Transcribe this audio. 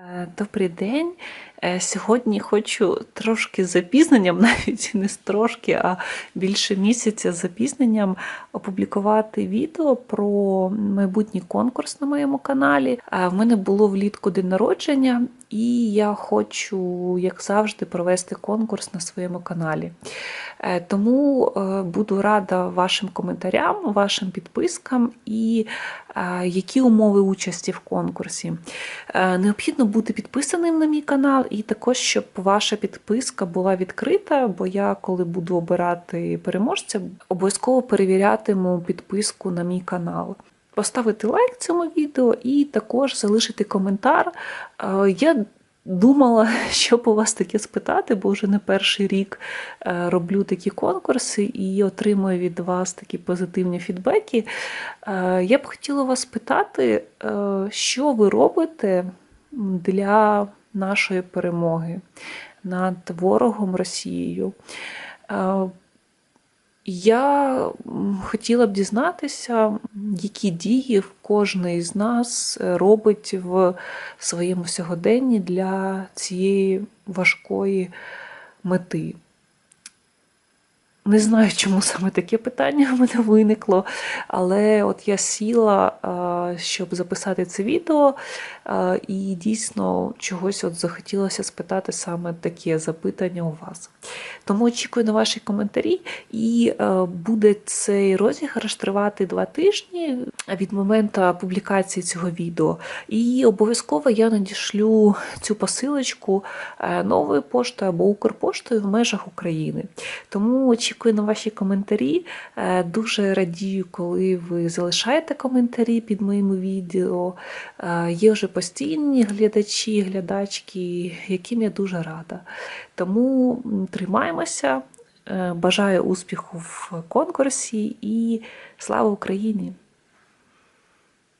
Е, Добрий день. Е, Сьогодні хочу трошки з запізненням, навіть не з трошки, а більше місяця з запізненням опублікувати відео про майбутній конкурс на моєму каналі. Е, В мене було влітку день народження, і я хочу, як завжди, провести конкурс на своєму каналі. Тому буду рада вашим коментарям, вашим підпискам і які умови участі в конкурсі. Е, Необхідно бути підписаним на мій канал, і також, щоб ваша підписка була відкрита, бо я, коли буду обирати переможця, обов'язково перевірятиму підписку на мій канал. Поставити лайк цьому відео і також залишити коментар. Е, Я думала, щоб у вас таке спитати, бо вже не перший рік е, роблю такі конкурси і отримую від вас такі позитивні фідбеки. Е, Я б хотіла вас питати, що ви робите для нашої перемоги над ворогом Росією. Е, Я хотіла б дізнатися, які дії кожен із нас робить в своєму сьогоденні для цієї важкої мети. Не знаю, чому саме таке питання в мене виникло, але от я сіла, щоб записати це відео, і дійсно чогось от захотілося спитати саме таке запитання у вас. Тому очікую на ваші коментарі, і е, буде цей розіграш тривати два тижні від моменту публікації цього відео. І обов'язково я надішлю цю посилочку е, новою поштою або Укрпоштою в межах України. Тому очікую на ваші коментарі. Е, Дуже радію, коли ви залишаєте коментарі під моїми відео. Е, Є вже постійні глядачі, глядачки, яким я дуже рада. Тому тримаємося. Е, Бажаю успіху в конкурсі і слава Україні!